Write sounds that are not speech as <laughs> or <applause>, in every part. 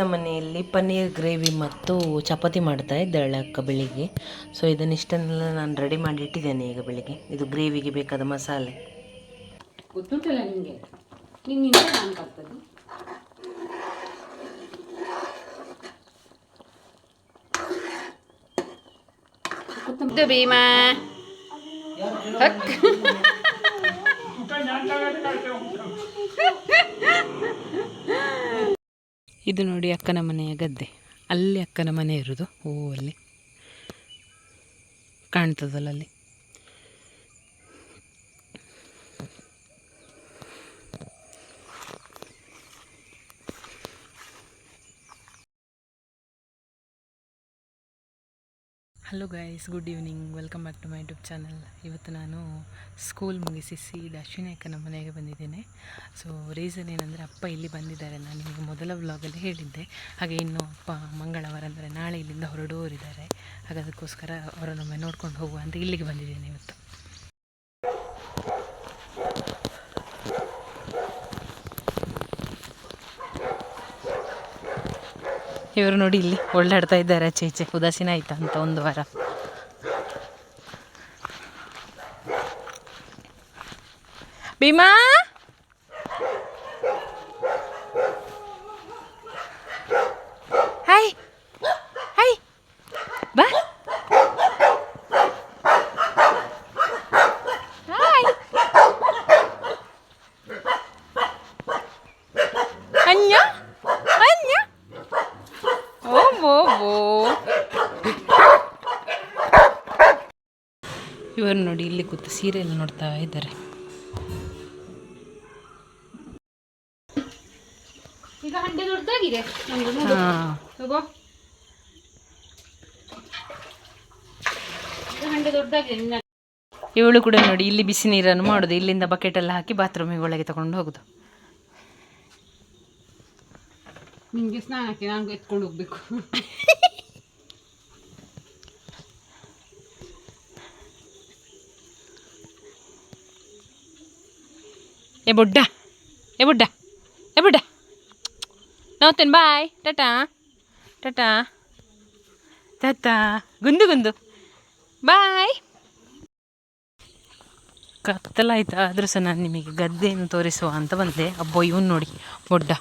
ನಮ್ಮ ಮನೆಯಲ್ಲಿ ಪನ್ನೀರ್ ಗ್ರೇವಿ ಮತ್ತು ಚಪಾತಿ ಮಾಡ್ತಾ ಇದ್ದಾಳೆ ಅಕ್ಕ ಬೆಳಿಗ್ಗೆ. ಸೊ ಇದನ್ನಿಷ್ಟನ್ನೆಲ್ಲ ನಾನು ರೆಡಿ ಮಾಡಿ ಇಟ್ಟಿದ್ದೇನೆ ಈಗ ಬೆಳಿಗ್ಗೆ. ಇದು ಗ್ರೇವಿಗೆ ಬೇಕಾದ ಮಸಾಲೆ. ಗೊತ್ತುಂಟಲ್ಲ ನಿಮಗೆ ನಿನ್ನಿಂದ ನಾನು ಬರ್ತದೆ. ಇದು ಭೀಮಾ. ಹಕ್ ಇದು ನೋಡಿ ಅಕ್ಕನ ಮನೆಯ ಗದ್ದೆ. ಅಲ್ಲಿ ಅಕ್ಕನ ಮನೆ ಇರೋದು. ಓ ಅಲ್ಲಿ ಕಾಣ್ತದಲ್ಲ ಅಲ್ಲಿ. Hello guys good evening welcome back to my YouTube channel ಇವತ್ತು ನಾನು ಸ್ಕೂಲ್ ಮುಗಿಸಿ ಸಿ ಅಶ್ವಿನಿ ಅಕ್ಕನ ಮನೆಗೆ ಬಂದಿದ್ದೇನೆ. ಸೊ ರೀಸನ್ ಏನಂದರೆ ಅಪ್ಪ ಇಲ್ಲಿ ಬಂದಿದ್ದಾರೆ. ನಾನು ನಿಮಗೆ ಮೊದಲ ವ್ಲಾಗಲ್ಲಿ ಹೇಳಿದ್ದೆ. ಹಾಗೆ ಇನ್ನು ಅಪ್ಪ ಮಂಗಳವಾರ ಅಂದರೆ ನಾಳೆ ಇಲ್ಲಿಂದ ಹೊರಡೋರಿದ್ದಾರೆ. ಹಾಗೆ ಅದಕ್ಕೋಸ್ಕರ ಅವರನ್ನೊಮ್ಮೆ ನೋಡ್ಕೊಂಡು ಹೋಗುವ ಅಂತ ಇಲ್ಲಿಗೆ ಬಂದಿದ್ದೇನೆ ಇವತ್ತು. ಇವರು ನೋಡಿ ಇಲ್ಲಿ ಒಳ್ಳಾಡ್ತಾ ಇದ್ದಾರೆ. ಆಚೆ ಈಚೆ ಉದಾಸೀನ ಆಯ್ತಾ ಅಂತ ಒಂದು ವಾರ. ಭೀಮಾ ಹಾಯ್ ಹಾಯ್ ಬಾ ಹಾಯ್ ಅನ್ಯ ಅನ್ಯ ಓ ಬೋ ಬೋ ಇವರು ನೋಡಿ ಇಲ್ಲಿ ಕೂತು ಸೀರಿಯಲ್ ನೋಡ್ತಾ ಇದ್ದಾರೆ. ಈಗ ಹಂಡೆ ದೊಡ್ಡದಾಗಿದೆ. ಒಂದು ನೋಡು. ಹಾಂ. ಹಂಡೆ ದೊಡ್ಡದಾಗಿದೆ ಇವಳು ಕೂಡ ನೋಡಿ ಇಲ್ಲಿ ಬಿಸಿ ನೀರನ್ನು ಮಾಡೋದು ಇಲ್ಲಿಂದ ಬಕೆಟ್ ಎಲ್ಲ ಹಾಕಿ ಬಾತ್ರೂಮಿಗೆ ಒಳಗೆ ತಗೊಂಡು ಹೋಗುದು. ನಿಮಗೆ ಸ್ನಾನಕ್ಕೆ ನಾನು ಎತ್ಕೊಂಡು ಹೋಗ್ಬೇಕು. <laughs> ಏ ಬುಡ್ಡ ಏ ಬುಡ್ಡ ಏ ಬುಡ್ಡ ನೋಡ್ತೇನೆ ಬಾಯ್ ಟಟಾ ಟಟಾ ಟಾಟಾ ಗುಂದು ಗುಂದು ಬಾಯ್ ಕತ್ತಲಾಯ್ತು ಆದರೂ ಸಹ ನಾನು ನಿಮಗೆ ಗದ್ದೆಯನ್ನು ತೋರಿಸುವ ಅಂತ ಬಂದೆ. ಅಬ್ಬೋ, ಇವನು ನೋಡಿ. ಬೊಡ್ಡ.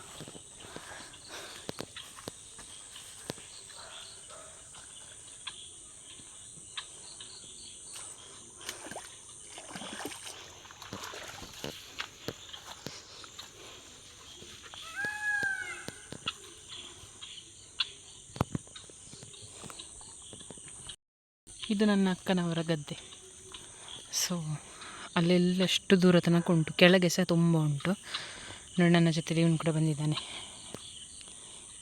ಇದು ನನ್ನ ಅಕ್ಕನವರ ಗದ್ದೆ. ಸೊ ಅಲ್ಲೆಲ್ಲ ಎಷ್ಟು ದೂರ ತನಕ ಉಂಟು ಕೆಳಗೆ ಸಹ ತುಂಬ ಉಂಟು. ನೋಡಿ, ನನ್ನ ಜೊತೆ ಇವನು ಕೂಡ ಬಂದಿದ್ದಾನೆ.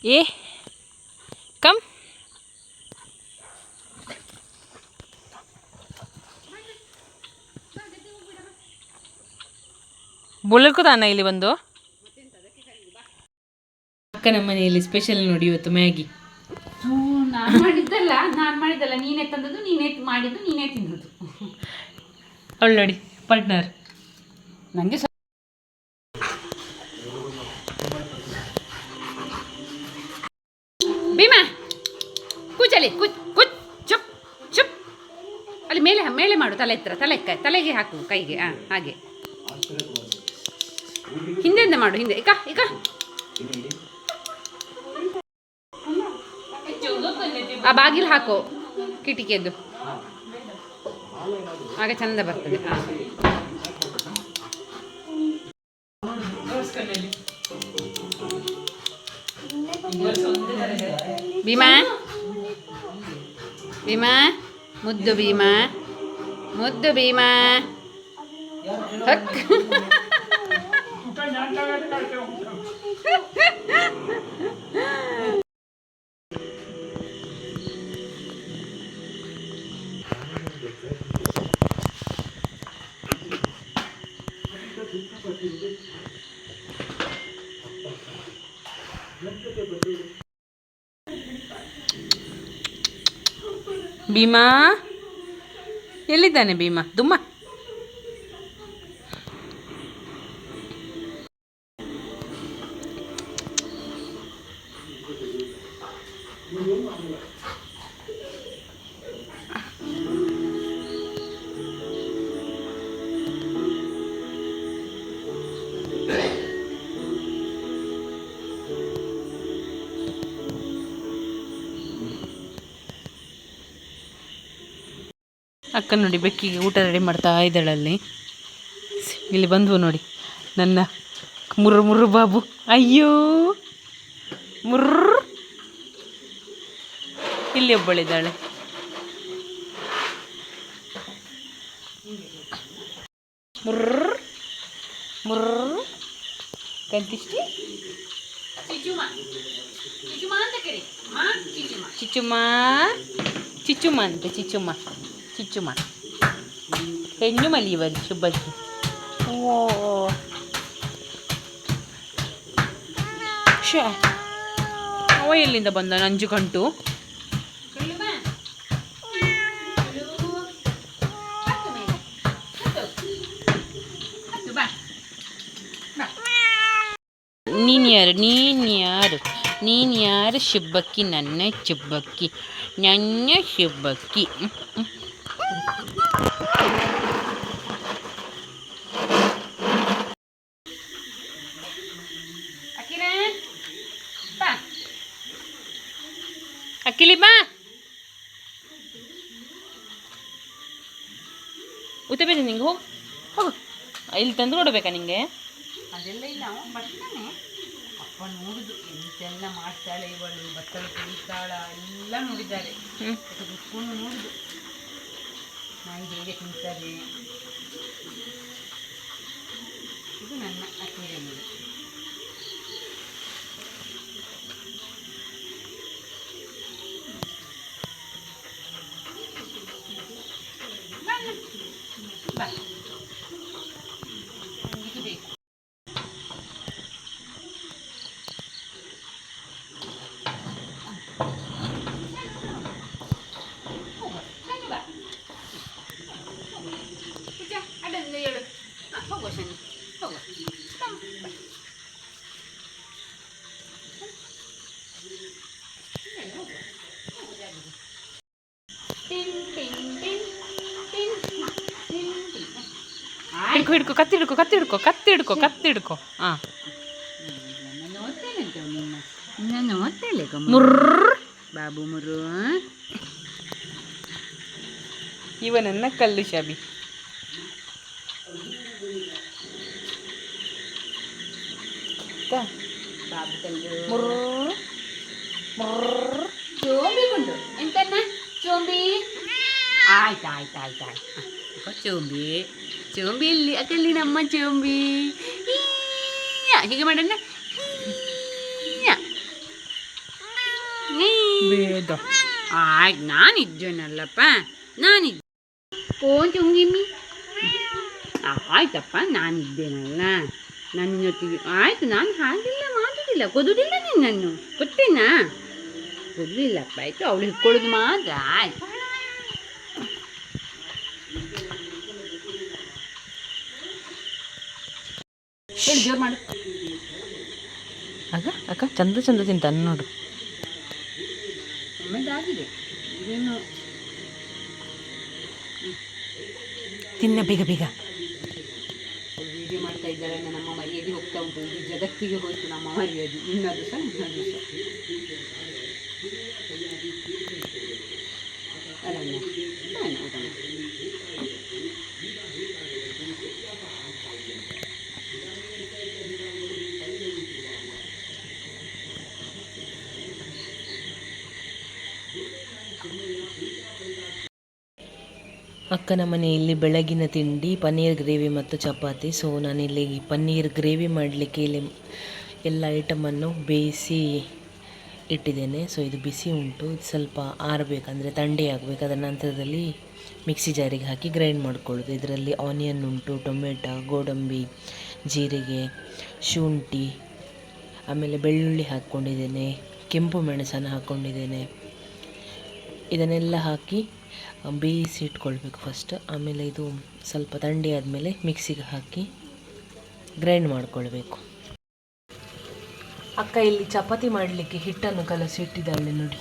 ಏ ಕಮ್ ಬುಳಕುದಾನ ಇಲ್ಲಿ ಬಂದು? ಅಕ್ಕನ ಮನೆಯಲ್ಲಿ ಸ್ಪೆಷಲ್ ನೋಡಿ ಇವತ್ತು ಮ್ಯಾಗಿ ನಾನು ಮಾಡಿದ್ದಲ್ಲ ನಾನು ಮಾಡಿದ್ದಲ್ಲ, ನೀನೇ ತಂದದ್ದು, ನೀನೇ ಮಾಡಿದ್ದು, ನೀನೇ ತಿನ್ನೋದು. ಅವಳು ನೋಡಿ, ಪಾರ್ಟ್ನರ್. ನನಗೆ ಭೀಮಾ ಕೂಚಲಿ ಕೂಚ್ ಕೂಚ್, ಚುಪ್ ಚುಪ್. ಅಲ್ಲಿ ಮೇಲೆ ಮೇಲೆ ಮಾಡು, ತಲೆ ಹತ್ರ, ತಲೆ ತಲೆಗೆ ಹಾಕು, ಕೈಗೆ ಹಾಂ ಹಾಗೆ. ಹಿಂದೆಂದ ಮಾಡು, ಹಿಂದೆ, ಇಕ ಇಕ. ಬಾಗಿಲು ಹಾಕು ಕಿಟಿಕಿಯದ್ದು. ಆಗ ಚಂದ ಬರ್ತದೆ. ಹಾಂ. ಭೀಮಾ? ಭೀಮಾ? ಮುದ್ದು ಭೀಮಾ? ಮುದ್ದು ಭೀಮಾ? ಹಕ್. ಭೀಮಾ? ಎಲ್ಲಿದ್ದಾನೆ ಭೀಮಾ? ದುಮ್ಮ ಅಕ್ಕ ನೋಡಿ ಬೆಕ್ಕಿಗೆ ಊಟ ರೆಡಿ ಮಾಡ್ತಾ ಇದ್ದಾಳಲ್ಲಿ. ಇಲ್ಲಿ ಬಂದವು ನೋಡಿ ನನ್ನ ಮುರ್ರು ಮುರ್ರು ಬಾಬು. ಅಯ್ಯೋ! ಮುರ್ರು. ಇಲ್ಲಿ ಒಬ್ಬಳಿದ್ದಾಳೆ. ಮುರ್ರ. ಮುರ್ರ. ಕಂತಿಷ್ಟಿ? ಚಿಚುಮ. ಚಿಚುಮ ಅಂತ ಕರಿ. ಮಾ ಚಿಚುಮ. ಚಿಚ್ಚುಮ್ಮ ಚಿಚ್ಚುಮ್ಮ ಹೆಣ್ಣು ಮಲಿಯುವಲ್ಲಿ ಶುಭಕ್ಕೆ ಓ ಶೇ ಅವ ಎಲ್ಲಿಂದ ಬಂದ ನಂಜು ಬಾ ನೀನು ಯಾರು ನೀನು ಯಾರು ನೀನು ಯಾರು ಶುಬ್ಬಕ್ಕಿ ನನ್ನ ಶುಬ್ಬಕ್ಕಿ ನನ್ನ ಶುಭಕ್ಕಿ ಬಾ ಅಕ್ಕಿಲಿ ಬಾ ಉತ್ತಬೇಕು ನಿಂಗೆ ಹೋಗು. ಹೋಗು. ಇಲ್ಲಿ ತಂದು ಕೊಡಬೇಕಾ ನಿಂಗೆ? ಅದೆಲ್ಲ ಇಲ್ಲ ಬರ್ತಾನೆ ಅಪ್ಪ ನೋಡುದು ಎಂತೆಲ್ಲ ಮಾಡ್ತಾಳೆ ಇವಳು ಬತ್ತಲು ಕುಡಿತಾಳ ಎಲ್ಲ ನೋಡಿದ್ದಾರೆ. ಕುತ್ಕೊಂಡು ನೋಡುದು. ನಾಯಿ ಹೇಗೆ ತಿಂತಾರೆ ಇದು ನನ್ನ ಅಕ್ಕಿರ ಮನೆ ಬಾ ಇದು ಬೇಕು ಹೋಗು ಶನಿ ಬಾ ಪೂಜ ಅಡ್ಡದಿಂದ ಹೇಳು ಹಾಂ ಹೋಗು ಶನಿ ಹೋಗು ಬಾ, ಬಾ. ಹೇಳು, ಹೋಗು. ಹೋಗು ಜಾಗಿಗೆ. ಟಿನ್ ಟಿನ್ ಟಿನ್ ಟಿನ್ ಟಿನ್ ಟಿನ್. ಆಯ್ತು ಹಿಡ್ಕೊ ಹಿಡ್ಕೊ ಕತ್ತಿ ಹಿಡ್ಕೊ ಕತ್ತಿ ಹಿಡ್ಕೊ ಕತ್ತಿ ಹಿಡ್ಕೊ ಕತ್ತಿ ಹಿಡ್ಕೊ ಹಾಂ ನನ್ನ ಓದ್ತೇನೆ ಅಂತ ನಿನ್ನ ನನ್ನ ಓದ್ತೇಲೆ ಮುರ್ರ್ ಬಾಬು ಮುರು ಇವ ನನ್ನ ಕಲ್ಲು ಶಾಬಿ ತಾ, ಬಾಬು ಕಲ್ಲು ಮುರ್ರ್ ಮುರ್ರ್ ಚೋಂಬಿ ಉಂಟು ಎಂತನ್ನ ಚೋಂಬಿ ಆಯ್ತು ಆಯ್ತು ಆಯ್ತು ಆಯ್ತು ಚೋಂಬಿ ಚೋಂಬಿ ಇಲ್ಲಿ ಅಕಲ್ಲಿ ನಮ್ಮ ಚೋಂಬಿ. ಹೀಗೆ ಮಾಡೋಣ. ಆಯ್ತು ನಾನಿದ್ದೇನಲ್ಲಪ್ಪ? ನಾನಿದ್ದೆ. ಫೋನ್ ಚುಂಗಿಮ್ಮಿ. ಆಯ್ತಪ್ಪ ನಾನಿದ್ದೇನಲ್ಲ. ನನ್ನ ಜೊತೆಗೆ ಆಯ್ತು ನಾನು ಹಾಗಿಲ್ಲ ಮಾಡೋದಿಲ್ಲ ಕೊದುದಿಲ್ಲ ನಿನ್ನನ್ನು. ಕೊಟ್ಟೇನಾ? ಕೊಡಲಿಲ್ಲಪ್ಪ ಆಯ್ತು ಅವಳು ಹಿಡ್ಕೊಳ್ಳೋದು ಮಾತ್ರ. ಆಯ್ತು. ಜೋರು ಮಾಡು. ಅಕ್ಕ ಅಕ್ಕ ಚಂದ ಚಂದ ತಿಂತಾನೆ ನೋಡು. ಆಗಿದೆ ಇದೇನು? ತಿನ್ನ ಬೇಗ ಬೇಗ. ವಿಡಿಯೋ ಮಾಡ್ತಾ ಇದ್ದಾರೆ ನಮ್ಮ ಮರ್ಯಾದೆ ಹೋಗ್ತಾ ಉಂಟು. ಇಡೀ ಜಗತ್ತಿಗೆ ಹೋಯ್ತು ನಮ್ಮ ಮರ್ಯಾದೆ. ಇನ್ನೊಂದು ಸಹ ಇನ್ನೊಂದು ಸಹ ಅಕ್ಕನ ಮನೆಯಲ್ಲಿ ಬೆಳಗಿನ ತಿಂಡಿ, ಪನ್ನೀರ್ ಗ್ರೇವಿ ಮತ್ತು ಚಪಾತಿ. ಸೊ, ನಾನಿಲ್ಲಿ ಪನ್ನೀರ್ ಗ್ರೇವಿ ಮಾಡಲಿಕ್ಕೆ ಇಲ್ಲಿ ಎಲ್ಲ ಐಟಮನ್ನು ಬೇಯಿಸಿ ಇಟ್ಟಿದ್ದೇನೆ. ಸೊ, ಇದು ಬಿಸಿ ಉಂಟು. ಇದು ಸ್ವಲ್ಪ ಆರಬೇಕಂದರೆ ತಂಡಿ ಆಗಬೇಕು ಅದರ ನಂತರದಲ್ಲಿ ಮಿಕ್ಸಿ ಜಾರಿಗೆ ಹಾಕಿ ಗ್ರೈಂಡ್ ಮಾಡ್ಕೊಳ್ಳೋದು. ಇದರಲ್ಲಿ ಆನಿಯನ್ ಉಂಟು, ಟೊಮೆಟೊ, ಗೋಡಂಬಿ, ಜೀರಿಗೆ, ಶುಂಠಿ, ಆಮೇಲೆ ಬೆಳ್ಳುಳ್ಳಿ ಹಾಕ್ಕೊಂಡಿದ್ದೇನೆ, ಕೆಂಪು ಮೆಣಸನ್ನು ಹಾಕ್ಕೊಂಡಿದ್ದೇನೆ. ಇದನ್ನೆಲ್ಲ ಹಾಕಿ ಬೇಯಿಸಿ ಇಟ್ಕೊಳ್ಬೇಕು ಫಸ್ಟ್ ಆಮೇಲೆ ಇದು ಸ್ವಲ್ಪ ದಂಡಿ ಆದಮೇಲೆ ಮಿಕ್ಸಿಗೆ ಹಾಕಿ ಗ್ರೈಂಡ್ ಮಾಡ್ಕೊಳ್ಬೇಕು. ಅಕ್ಕ ಇಲ್ಲಿ ಚಪಾತಿ ಮಾಡಲಿಕ್ಕೆ ಹಿಟ್ಟನ್ನು ಕಲಸಿ ಇಟ್ಟಿದ್ದಾಳೆ ನೋಡಿ.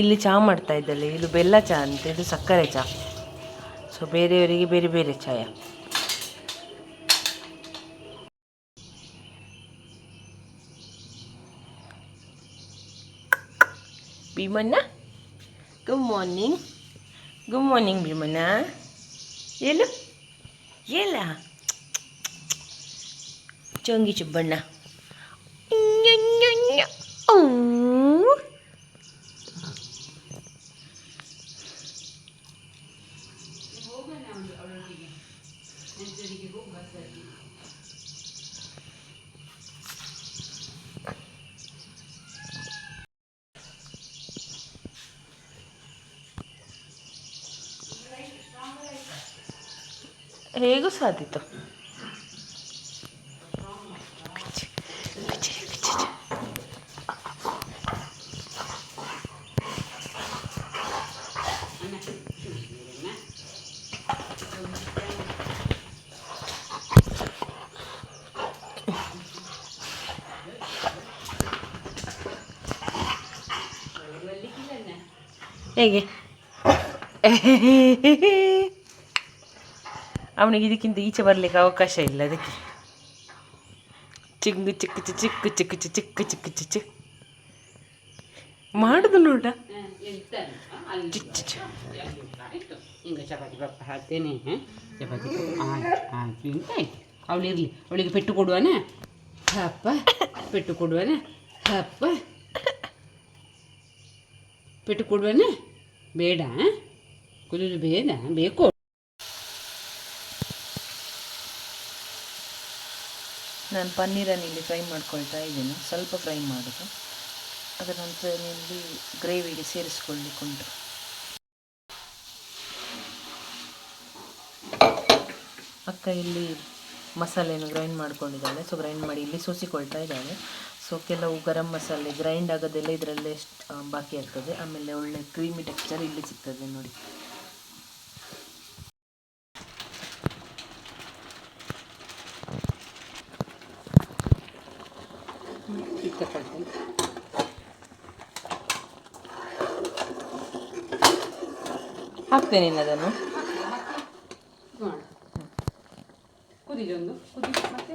ಇಲ್ಲಿ ಚಹಾ ಮಾಡ್ತಾ ಇದ್ದಾಳೆ. ಇದು ಬೆಲ್ಲ ಚಹಾ ಅಂತ, ಇದು ಸಕ್ಕರೆ ಚಹಾ ಸೊ ಬೇರೆಯವರಿಗೆ ಬೇರೆ ಬೇರೆ chai. Bheemanna good morning good morning Bheemanna એલો એલા ચંગી ચુબ્બಣ್ಣ ಹೇಗೂ ಸಾಧಿತು ಹೇಗೆ ಅವನಿಗೆ ಇದಕ್ಕಿಂತ ಈಚೆ ಬರಲಿಕ್ಕೆ ಅವಕಾಶ ಇಲ್ಲ ಅದಕ್ಕೆ. ಚಿಂಗು ಚಿಕ್ಕು ಚಿ ಚಿಕ್ಕು ಚಿಕ್ಕು ಚಿ ಚಿಕ್ಕು ಚಿಕ್ಕು ಚಿ ಚಿ ಮಾಡುದು ನೋಡ. ಚಿ ಚಿ ಚಿ. ಆಯಿತು ಈಗ ಚಪಾತಿ ಪಪ್ಪ ಹಾಕ್ತೇನೆ. ಹ? ಚಪಾತಿ ಪಪ್ಪ ಆಯ್ತು ಆಯ್ತು ಇಂತ ಆಯ್ತು ಅವಳು ಇರಲಿ. ಅವಳಿಗೆ ಪೆಟ್ಟು ಕೊಡುವನ? ಹಪ್ಪ. ಪೆಟ್ಟು ಕೊಡುವನ? ಹಪ್ಪ. ಪೆಟ್ಟು ಕೊಡುವನ? ಬೇಡ ಕುದಿದು ಬೇಡ, ಬೇಕು. ನಾನು ಪನ್ನೀರನ್ನು ಇಲ್ಲಿ ಫ್ರೈ ಮಾಡ್ಕೊಳ್ತಾ ಇದ್ದೀನಿ. ಸ್ವಲ್ಪ ಫ್ರೈ ಮಾಡೋದು. ಅದರ ನಂತರ ಇಲ್ಲಿ ಗ್ರೇವಿಗೆ ಸೇರಿಸ್ಕೊಳ್ಳಿಕ್ಕೆ ಉಂಟು. ಅಕ್ಕ ಇಲ್ಲಿ ಮಸಾಲೆಯನ್ನು ಗ್ರೈಂಡ್ ಮಾಡ್ಕೊಂಡಿದ್ದಾಳೆ. ಸೊ ಗ್ರೈಂಡ್ ಮಾಡಿ ಇಲ್ಲಿ ಸೋಸಿಕೊಳ್ತಾ ಇದ್ದಾಳೆ. ಸೊ ಕೆಲವು ಗರಂ ಮಸಾಲೆ ಗ್ರೈಂಡ್ ಆಗೋದೆಲ್ಲ ಇದರಲ್ಲೇ ಬಾಕಿ ಆಗ್ತದೆ. ಆಮೇಲೆ ಒಳ್ಳೆ ಕ್ರೀಮಿ ಟೆಕ್ಸ್ಚರ್ ಇಲ್ಲಿ ಸಿಗ್ತದೆ ನೋಡಿ. ಹಾಕ್ತೇನೆ ನೀನು ಅದನ್ನು. ಕುದಿಲೊಂದು ಕುದಿ ಮತ್ತೆ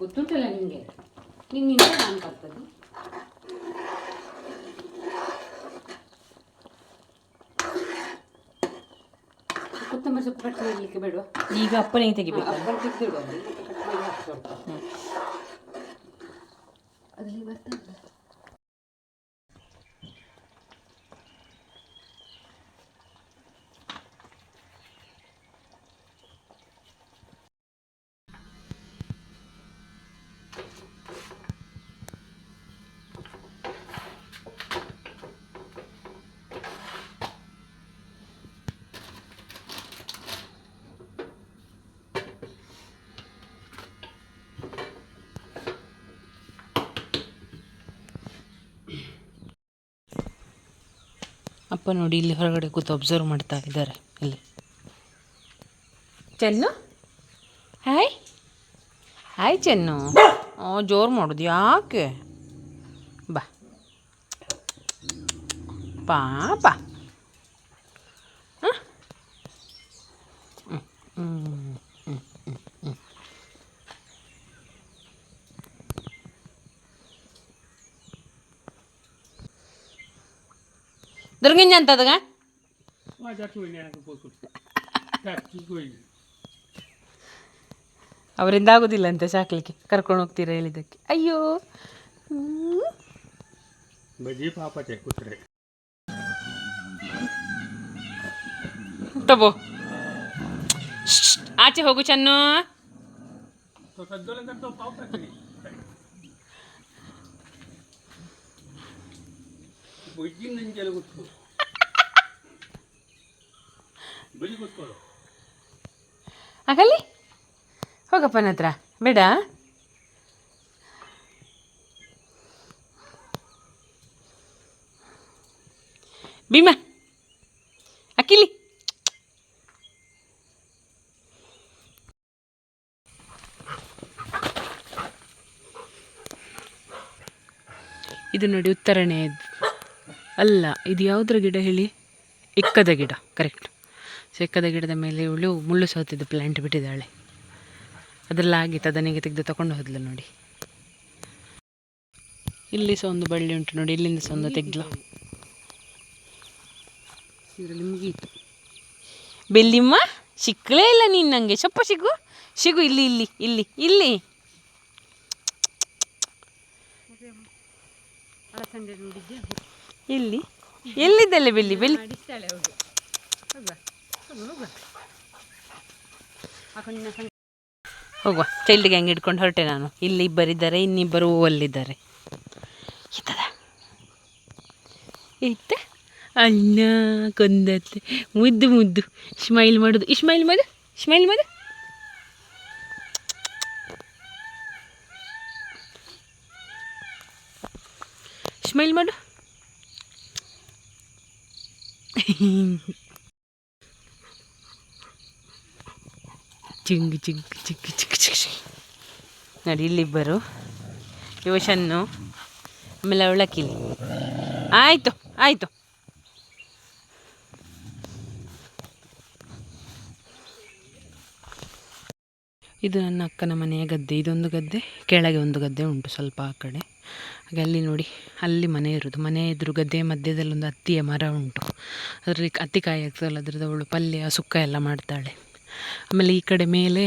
ಗೊತ್ತುಂಟಲ್ಲ ನಿಮಗೆ ನಿನ್ನಿಂದ ನಾನು ಬರ್ತದೆ. ಕೊತ್ತಂಬರಿ ಸೊಪ್ಪು ಕಟ್ ಮಾಡಲಿಕ್ಕೆ ಬೇಡವಾ? ಈಗ ಅಪ್ಪನಿಗೆ ತೆಗಿಬೇಕು. ಅಪ್ಪಲ್ಲಿ ತೆಗ್ದಿಡುವ ಅಪ್ಪ ನೋಡಿ ಇಲ್ಲಿ ಹೊರಗಡೆ ಕೂತು ಅಬ್ಸರ್ವ್ ಮಾಡ್ತಾ ಇದ್ದಾರೆ. ಇಲ್ಲಿ. ಚೆನ್ನು? Hi hi Chennu. ಓ ಜೋರು ಮಾಡೋದು ಯಾಕೆ? ಬಾ. ಪಾಪ ದುರ್ಗಿಂಜ ಅಂತದಗ? ಅವರಿಂದ ಆಗೋದಿಲ್ಲ ಅಂತ ಸಾಕ್ಲಿಕ್ಕೆ ಕರ್ಕೊಂಡು ಹೋಗ್ತೀರಾ ಹೇಳಿದ್ದಕ್ಕೆ. ಅಯ್ಯೋ. ಬಜಿ ಪಾಪತೆ ಕುತ್ರೆ ತಗೋ ಆಚೆ ಹೋಗು ಚೆನ್ನು. ಬಜ್ಜಿ ಹೋಗಪ್ಪ ನನ್ನ ಹತ್ರ. ಬೇಡ. ಭೀಮಾ ಅಕ್ಕಿಲಿ ಇದು ನೋಡಿ ಉತ್ತರಣೆ ಅಲ್ಲ ಇದು ಯಾವುದ್ರ ಗಿಡ ಹೇಳಿ? ಎಕ್ಕದ ಗಿಡ ಕರೆಕ್ಟ್ ಸೊ ಇಕ್ಕದ ಗಿಡದ ಮೇಲೆ ಇವಳು ಮುಳ್ಳು ಸೌತಿದ್ದು ಪ್ಲ್ಯಾಂಟ್ ಬಿಟ್ಟಿದ್ದಾಳೆ. ಅದೆಲ್ಲ ಆಗಿತ್ತು ಅದನಿಗೆ ತೆಗೆದು ತಗೊಂಡು ಹೋದ್ಲು ನೋಡಿ. ಇಲ್ಲಿ ಸಹ ಒಂದು ಬಳ್ಳಿ ಉಂಟು ನೋಡಿ ಇಲ್ಲಿಂದ ಸಹ ಒಂದು ತೆಗ್ದ್ಲು. ಇದರಲ್ಲಿ ಮುಗೀತು. ಬೆಲ್ಲಿಮ್ಮ ಸಿಕ್ಕಲೇ ಇಲ್ಲ ನೀನು ನನಗೆ ಸ್ವಲ್ಪ ಸಿಗು ಸಿಗು ಇಲ್ಲಿ ಇಲ್ಲಿ ಇಲ್ಲಿ ಇಲ್ಲಿ. ಅಲಸಂದೆ ನೋಡಿದ್ದೆ ಇಲ್ಲಿ ಎಲ್ಲಿದ್ದಲ್ಲ ಬೆಲ್ಲಿ ಬೆಲ್ಲಿ ಹೋಗುವ. ಚೈಲ್ಡ್ ಗ್ಯಾಂಗ್ ಹಿಡ್ಕೊಂಡು ಹೊರಟೆ ನಾನು. ಇಲ್ಲಿ ಇಬ್ಬರಿದ್ದಾರೆ ಇನ್ನಿಬ್ಬರು ಅಲ್ಲಿದ್ದಾರೆ ಇತ್ತದ ಇತ್ತ ಅಣ್ಣ ಕೊಂದತ್ತೆ. ಮುದ್ದು ಮುದ್ದು. ಸ್ಮೈಲ್ ಮಾಡೋದು. ಇಸ್ಮೈಲ್ ಮಾಡು. ಸ್ಮೈಲ್ ಮಾಡು. ಸ್ಮೈಲ್ ಮಾಡು. ಚಿಂಗ್ ಚಿಂಗ್ ಚಿಕ್ಕ ಚಿಕ್ಕ ಚಿಕ್ಕ ನೋಡಿ, ಇಲ್ಲಿಬ್ಬರು. ಟ್ಯೂಷನ್ನು ಆಮೇಲೆ ಅವಳಕ್ಕಿಲಿ ಆಯಿತು ಆಯಿತು. ಇದು ನನ್ನ ಅಕ್ಕನ ಮನೆಯ ಗದ್ದೆ. ಇದೊಂದು ಗದ್ದೆ, ಕೆಳಗೆ ಒಂದು ಗದ್ದೆ ಉಂಟು ಸ್ವಲ್ಪ ಆ ಕಡೆ. ಹಾಗೆ ಅಲ್ಲಿ ನೋಡಿ, ಅಲ್ಲಿ ಮನೆ ಇರೋದು ಮನೆ ಎದುರು ಗದ್ದೆ ಮಧ್ಯದಲ್ಲಿ ಒಂದು ಅತ್ತಿಯ ಮರ ಉಂಟು. ಅದರಲ್ಲಿ ಹತ್ತಿಕಾಯಿ ಆಗ್ತದಲ್ಲ ಅದ್ರದ್ದು ಅವಳು ಪಲ್ಯ, ಸುಕ್ಕ ಎಲ್ಲ ಮಾಡ್ತಾಳೆ. ಆಮೇಲೆ ಈ ಕಡೆ ಮೇಲೆ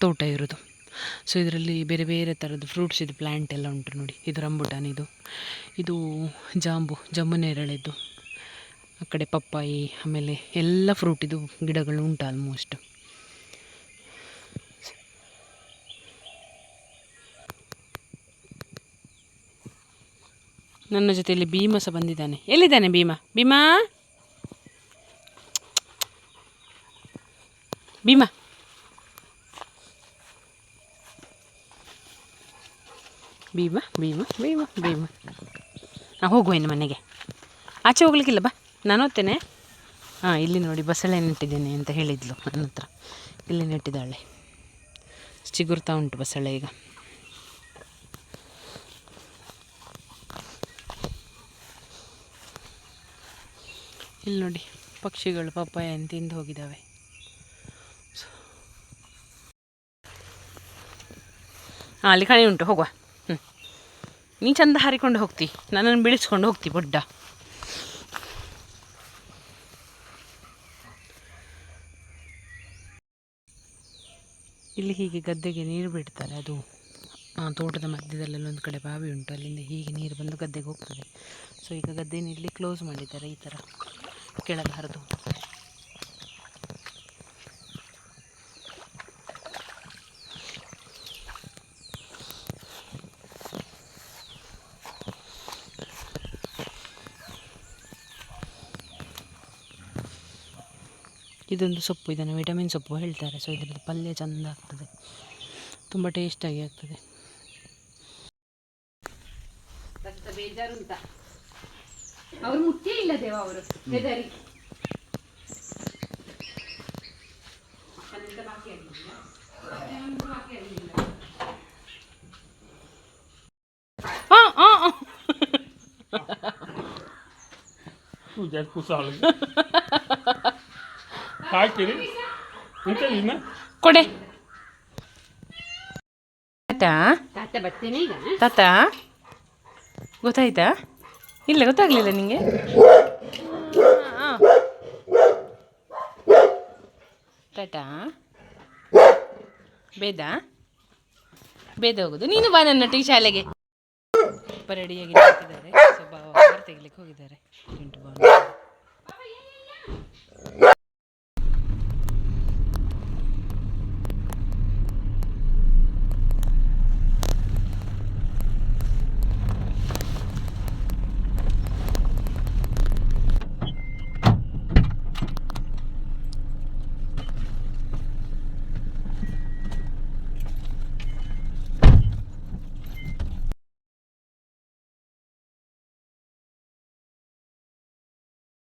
ತೋಟ ಇರೋದು ಸೊ ಇದರಲ್ಲಿ ಬೇರೆ ಬೇರೆ ಥರದ ಫ್ರೂಟ್ಸ್ ಇದು ಪ್ಲ್ಯಾಂಟ್ ಎಲ್ಲ ಉಂಟು ನೋಡಿ. ಇದು ರಂಬುಟಾನ್ ಇದು. ಇದು ಜಾಂಬು ಜಂಬುನೇರಳೆದು ಆ ಕಡೆ ಪಪ್ಪಾಯಿ, ಆಮೇಲೆ ಎಲ್ಲ ಫ್ರೂಟಿದು ಗಿಡಗಳು ಉಂಟು ಆಲ್ಮೋಸ್ಟ್ ನನ್ನ ಜೊತೆಯಲ್ಲಿ ಭೀಮ ಸಹ ಬಂದಿದ್ದಾನೆ. ಎಲ್ಲಿದ್ದಾನೆ ಭೀಮ? ಭೀಮಾ? ಭೀಮ? ಭೀಮ ಭೀಮ ಭೀಮ ಭೀಮ. ಹಾಂ ಹೋಗುವ ಇನ್ನು ಮನೆಗೆ. ಆಚೆ ಹೋಗ್ಲಿಕ್ಕಿಲ್ಲ, ಬಾ. ನಾನು ಓದ್ತೇನೆ ಹಾಂ, ಇಲ್ಲಿ ನೋಡಿ, ಬಸಳೆ ನೆಟ್ಟಿದ್ದೇನೆ ಅಂತ ಹೇಳಿದ್ಲು ನನ್ನ ಹತ್ರ. ಇಲ್ಲಿ ನೆಟ್ಟಿದ್ದಾಳೆ. ಚಿಗುರ್ತಾ ಉಂಟು ಬಸಳೆ ಈಗ. ಇಲ್ಲಿ ನೋಡಿ ಪಕ್ಷಿಗಳು ಪಪ್ಪಾಯ ತಿಂದು ಹೋಗಿದ್ದಾವೆ ಹಾಂ ಅಲ್ಲಿ ಕಣಿ ಉಂಟು ಹೋಗುವ. ಹ್ಞೂ ನೀ ಚಂದ ಹಾರಿಕೊಂಡು ಹೋಗ್ತಿ ನನ್ನನ್ನು ಬಿಳಿಸ್ಕೊಂಡು ಹೋಗ್ತಿ ಬೊಡ್ಡ. ಇಲ್ಲಿ ಹೀಗೆ ಗದ್ದೆಗೆ ನೀರು ಬಿಡ್ತಾರೆ ಅದು ಆ, ತೋಟದ ಮಧ್ಯದಲ್ಲೆಲ್ಲ ಒಂದು ಕಡೆ ಬಾವಿ ಉಂಟು ಅಲ್ಲಿಂದ ಹೀಗೆ ನೀರು ಬಂದು ಗದ್ದೆಗೆ ಹೋಗ್ತದೆ. ಸೊ ಈಗ ಗದ್ದೆ ಇಲ್ಲಿ ಕ್ಲೋಸ್ ಮಾಡಿದ್ದಾರೆ ಈ ಥರ ಕೆಳಗೆ ಹರಿದು ಇದೊಂದು ಸೊಪ್ಪು, ಇದನ್ನು ವಿಟಮಿನ್ ಸೊಪ್ಪು ಹೇಳ್ತಾರೆ. ಸೊ ಇದರದ್ದು ಪಲ್ಯ ಚೆಂದ ಆಗ್ತದೆ. ತುಂಬ ಟೇಸ್ಟಾಗಿ ಆಗ್ತದೆ. ಬೇಜಾರು ಬೇಜಾರುಂಟ ಅವರು ಮುಟ್ಟೇ ಇಲ್ಲ ದೇವ ಅವರು ಹೆದರಿ. ಪೂಜೆ ಕುಸಾಳು ಹಾಕಿರಿ. ಕೊಡೆ. ತಾತ. ತಾತ ಬರ್ತೀನಿ ಈಗ. ತಾತ. ಗೊತ್ತಾಯ್ತಾ? ಇಲ್ಲ, ಗೊತ್ತಾಗ್ಲಿಲ್ಲ ನಿಂಗೆ. ಟಾಟಾ. ಬೇದ ಬೇದ ಹೋಗೋದು. ನೀನು ಬಾ ಟೀ ಶಾಲೆಗೆ. ರೆಡಿಯಾಗಿ ನಿಂತಿದ್ದಾರೆ. ಸೊ ಬಾ ತೆಗಿಲಿಕ್ಕೆ ಹೋಗಿದ್ದಾರೆ.